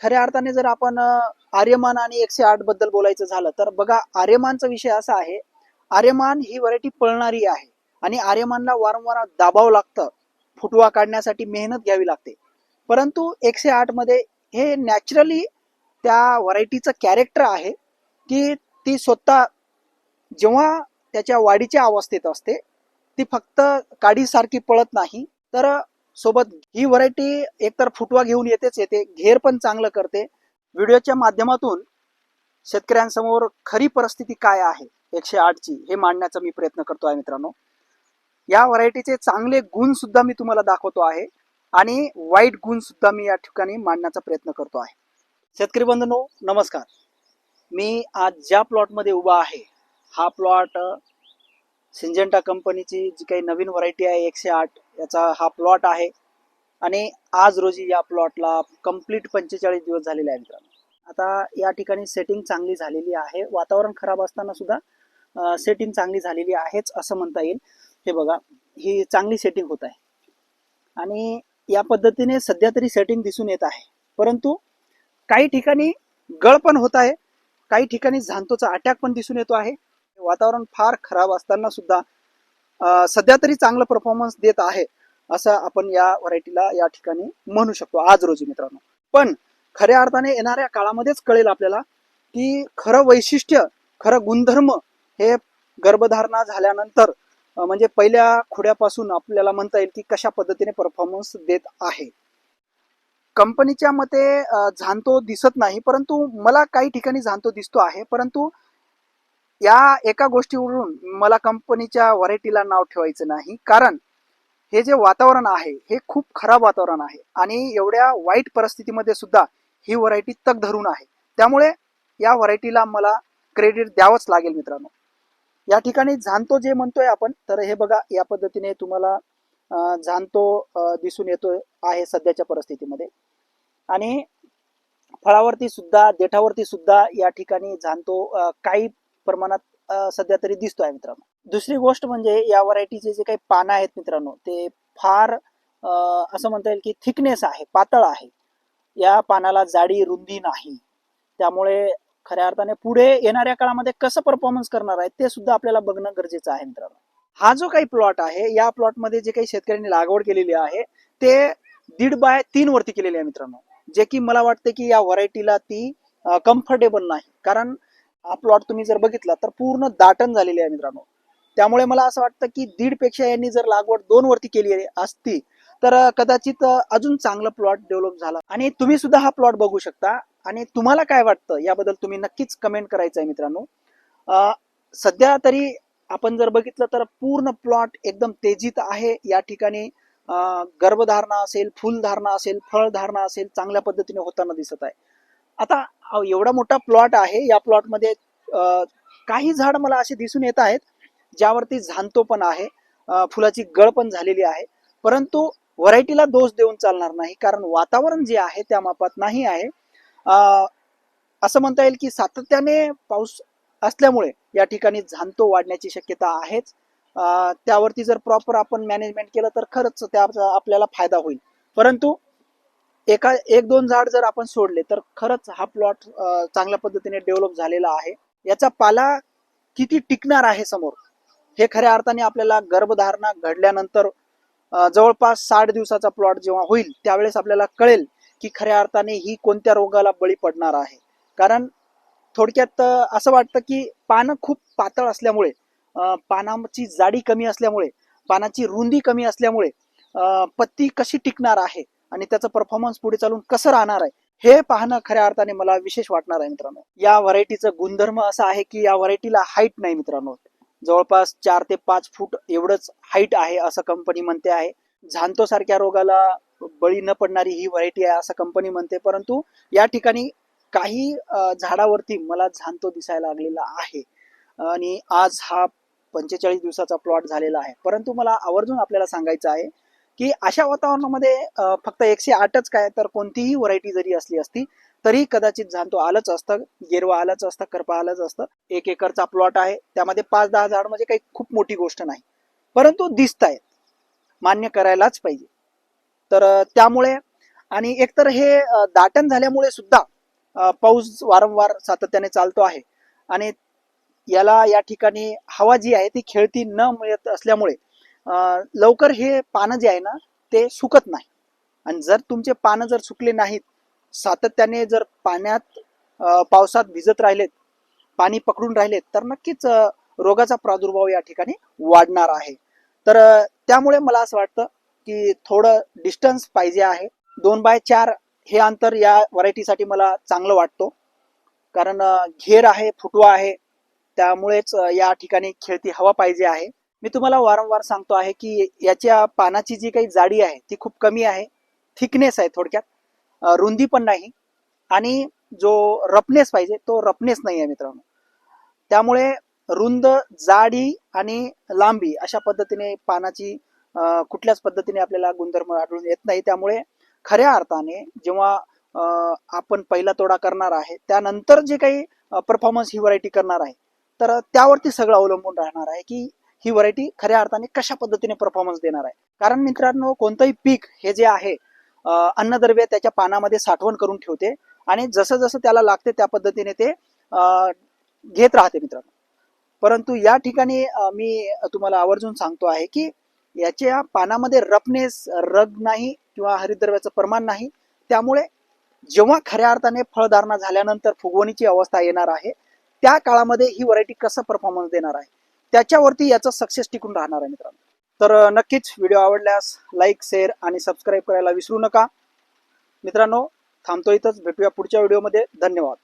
खऱ्या अर्थाने जर आपण आर्यमान आणि एकशे आठबद्दल बोलायचं झालं तर बघा आर्यमानचा विषय असा आहे आर्यमान ही व्हरायटी पळणारी आहे आणि आर्यमानला वारंवार दाबावं लागतं फुटवा काढण्यासाठी मेहनत घ्यावी लागते. परंतु एकशे आठमध्ये हे नॅचरली त्या व्हरायटीचं कॅरेक्टर आहे की ती स्वतः जेव्हा त्याच्या वाढीच्या अवस्थेत असते ती फक्त काडीसारखी पळत नाही तर सोबत ही व्हरायटी एकतर फुटवा घेऊन येतेच येते. घेर पण चांगलं करते. व्हिडिओच्या माध्यमातून शेतकऱ्यांसमोर खरी परिस्थिती काय आहे? एकशे आठची हे मांडण्याचा मी प्रयत्न करतो आहे मित्रांनो. या व्हरायटीचे चांगले गुण सुद्धा मी तुम्हाला दाखवतो आहे आणि वाईट गुण सुद्धा मी या ठिकाणी मांडण्याचा प्रयत्न करतो आहे. शेतकरी बंधनो नमस्कार. मी आज ज्या प्लॉटमध्ये उभा आहे हा प्लॉट सिंजेंटा कंपनीची जी काही नवीन व्हरायटी आहे एकशे आठ याचा हा प्लॉट आहे. आणि आज रोजी या प्लॉटला कंप्लीट पंचेचाळीस दिवस झालेले आहे मित्रांनो. आता या ठिकाणी सेटिंग चांगली झालेली आहे. वातावरण खराब असताना सुद्धा सेटिंग चांगली झालेली आहेच असं म्हणता येईल. हे बघा ही चांगली सेटिंग होत आहे. आणि या पद्धतीने सध्या तरी सेटिंग दिसून येत आहे. परंतु काही ठिकाणी गळ पण होत आहे. काही ठिकाणी झांतोचा अटॅक पण दिसून येतो आहे. वातावरण फार खराब असताना सुद्धा सध्या तरी चांगलं परफॉर्मन्स देत आहे असं आपण या व्हरायटीला या ठिकाणी म्हणू शकतो आज रोजी मित्रांनो. पण खऱ्या अर्थाने येणाऱ्या काळामध्येच कळेल आपल्याला की खरं वैशिष्ट्य खरं गुणधर्म हे गर्भधारणा झाल्यानंतर म्हणजे पहिल्या खुड्यापासून आपल्याला म्हणता येईल की कशा पद्धतीने परफॉर्मन्स देत आहे. कंपनीच्या मते झांतो दिसत नाही परंतु मला काही ठिकाणी झांतो दिसतो आहे परंतु या एका गोष्टीवरून मला कंपनीच्या व्हरायटीला नाव ठेवायचं नाही. कारण हे जे वातावरण आहे हे खूप खराब वातावरण आहे. आणि एवढ्या वाईट परिस्थितीमध्ये सुद्धा ही व्हरायटी तग धरून आहे. त्यामुळे या व्हरायटीला मला क्रेडिट द्यावंच लागेल मित्रांनो. या ठिकाणी झांतो जे म्हणतोय आपण तर हे बघा या पद्धतीने तुम्हाला झांतो दिसून येतोय आहे सध्याच्या परिस्थितीमध्ये. आणि फळावरती सुद्धा देठावरती सुद्धा या ठिकाणी झांतो काही प्रमाणात सध्या तरी दिसतो आहे मित्रांनो. दुसरी गोष्ट म्हणजे या व्हरायटीचे जे काही पानं आहेत मित्रांनो ते फार असं म्हणता येईल की थिकनेस आहे पातळ आहे. या पानाला जाडी रुंदी नाही. त्यामुळे खऱ्या अर्थाने पुढे येणाऱ्या काळामध्ये कसं परफॉर्मन्स करणार आहे ते सुद्धा आपल्याला बघणं गरजेचं आहे मित्रांनो. हा जो काही प्लॉट आहे या प्लॉटमध्ये जे काही शेतकऱ्यांनी लागवड केलेली आहे ते दीड बाय तीन वरती केलेली आहे मित्रांनो. जे की मला वाटते की या व्हरायटीला ती कम्फर्टेबल नाही. कारण हा प्लॉट तुम्ही जर बघितला तर पूर्ण दाटण झालेली आहे मित्रांनो. त्यामुळे मला असं वाटतं की दीडपेक्षा यांनी जर लागवड दोन वरती केली असती तर कदाचित अजून चांगला प्लॉट डेव्हलप झाला. आणि तुम्ही सुद्धा हा प्लॉट बघू शकता. आणि तुम्हाला काय वाटतं याबद्दल तुम्ही नक्कीच कमेंट करायचं आहे मित्रांनो. अं, सध्या तरी आपण जर बघितलं तर पूर्ण प्लॉट एकदम तेजीत आहे. या ठिकाणी गर्भधारणा असेल फुलधारणा असेल फळधारणा असेल चांगल्या पद्धतीने होताना दिसत आहे. आता एवढा मोठा प्लॉट आहे या प्लॉटमध्ये काही झाड मला असे दिसून येत आहेत ज्यावरती झांतो पण आहे फुलाची गळ पण झालेली आहे परंतु व्हरायटीला दोष देऊन चालणार नाही कारण वातावरण जे आहे त्या मापात नाही आहे. अं, असं म्हणता येईल की सातत्याने पाऊस असल्यामुळे या ठिकाणी झांतो वाढण्याची शक्यता आहेच. त्यावरती जर प्रॉपर आपण मॅनेजमेंट केलं तर खरंच त्याचा आपल्याला फायदा होईल. परंतु एका एक दोन झाड जर आपण सोडले तर खरंच हा प्लॉट चांगल्या पद्धतीने डेव्हलप झालेला आहे. याचा पाला किती टिकणार आहे समोर? हे खऱ्या अर्थाने आपल्याला गर्भधारणा घडल्यानंतर जवळपास साठ दिवसाचा प्लॉट जेव्हा होईल त्यावेळेस आपल्याला कळेल की खऱ्या अर्थाने ही कोणत्या रोगाला बळी पडणार आहे. कारण थोडक्यात असं वाटतं की पानं खूप पातळ असल्यामुळे पानाची जाडी कमी असल्यामुळे पानाची रुंदी कमी असल्यामुळे पत्ती कशी टिकणार आहे? आणि त्याचा परफॉर्मन्स पुढे चालून कसं राहणार आहे हे पाहणं खऱ्या अर्थाने मला विशेष वाटणार आहे मित्रांनो. या व्हरायटीचं गुणधर्म असा आहे की या व्हरायटीला हाईट नाही मित्रांनो. जवळपास चार ते पाच फूट एवढंच हाईट आहे असं कंपनी म्हणते आहे. झांतो सारख्या रोगाला बळी न पडणारी ही व्हरायटी आहे असं कंपनी म्हणते. परंतु या ठिकाणी काही झाडावरती मला झांतो दिसायला लागलेला आहे. आणि आज हा पंचेचाळीस दिवसाचा प्लॉट झालेला आहे. परंतु मला आवर्जून आपल्याला सांगायचं आहे की अशा वातावरणामध्ये फक्त एकशे आठच काय तर कोणतीही व्हरायटी जरी असली असती तरी कदाचित झांतो आलंच असतं गेरवा आलंच असतं करपा आलंच असतं. एक एकरचा प्लॉट आहे त्यामध्ये पाच दहा झाड म्हणजे काही खूप मोठी गोष्ट नाही. परंतु दिसत आहेत मान्य करायलाच पाहिजे. तर त्यामुळे आणि एकतर हे दाटण झाल्यामुळे सुद्धा पाऊस वारंवार सातत्याने चालतो आहे. आणि याला या ठिकाणी हवा जी आहे ती खेळती न मिळत असल्यामुळे लवकर हे पानं जे आहे ना ते सुकत नाही. आणि जर तुमचे पानं जर सुकले नाहीत सातत्याने जर पाण्यात पावसात भिजत राहिलेत पाणी पकडून राहिलेत तर नक्कीच रोगाचा प्रादुर्भाव या ठिकाणी वाढणार आहे. तर त्यामुळे मला असं वाटतं की थोडं डिस्टन्स पाहिजे आहे. दोन बाय चार हे अंतर या व्हरायटीसाठी मला चांगलं वाटतो. कारण घेर आहे फुटवा आहे त्यामुळेच या ठिकाणी खेळती हवा पाहिजे आहे. मी तुम्हाला वारंवार सांगतो आहे की याच्या पानाची जी काही जाडी आहे ती खूप कमी आहे. थिकनेस आहे थोडक्यात. रुंदी पण नाही. आणि जो रफनेस पाहिजे तो रफनेस नाही आहे मित्रांनो. त्यामुळे रुंद जाडी आणि लांबी अशा पद्धतीने पानाची कुठल्याच पद्धतीने आपल्याला गुणधर्म आढळून येत नाही. त्यामुळे खऱ्या अर्थाने जेव्हा आपण पहिला तोडा करणार आहे त्यानंतर जे काही परफॉर्मन्स ही व्हरायटी करणार आहे तर त्यावरती सगळं अवलंबून राहणार आहे की ही व्हरायटी खऱ्या अर्थाने कशा पद्धतीने परफॉर्मन्स देणार आहे? कारण मित्रांनो कोणतंही पीक हे जे आहे अन्नद्रव्य त्याच्या पानामध्ये साठवण करून ठेवते आणि जसं जसं त्याला लागते त्या पद्धतीने ते घेत राहते मित्रांनो. परंतु या ठिकाणी मी तुम्हाला आवर्जून सांगतो आहे की याच्या पानामध्ये रफनेस रग नाही किंवा हरितद्रव्याचं प्रमाण नाही त्यामुळे जेव्हा खऱ्या अर्थाने फळधारणा झाल्यानंतर फुगवणीची अवस्था येणार आहे त्या काळामध्ये ही व्हरायटी कसं परफॉर्मन्स देणार आहे? त्याच्यावरती याचा सक्सेस टिकून राहणार आहे मित्रांनो. तर नक्कीच व्हिडिओ आवडल्यास लाईक शेअर आणि सबस्क्राईब करायला विसरू नका. मित्रांनो थांबतो इथंच. भेटूया पुढच्या व्हिडिओमध्ये धन्यवाद.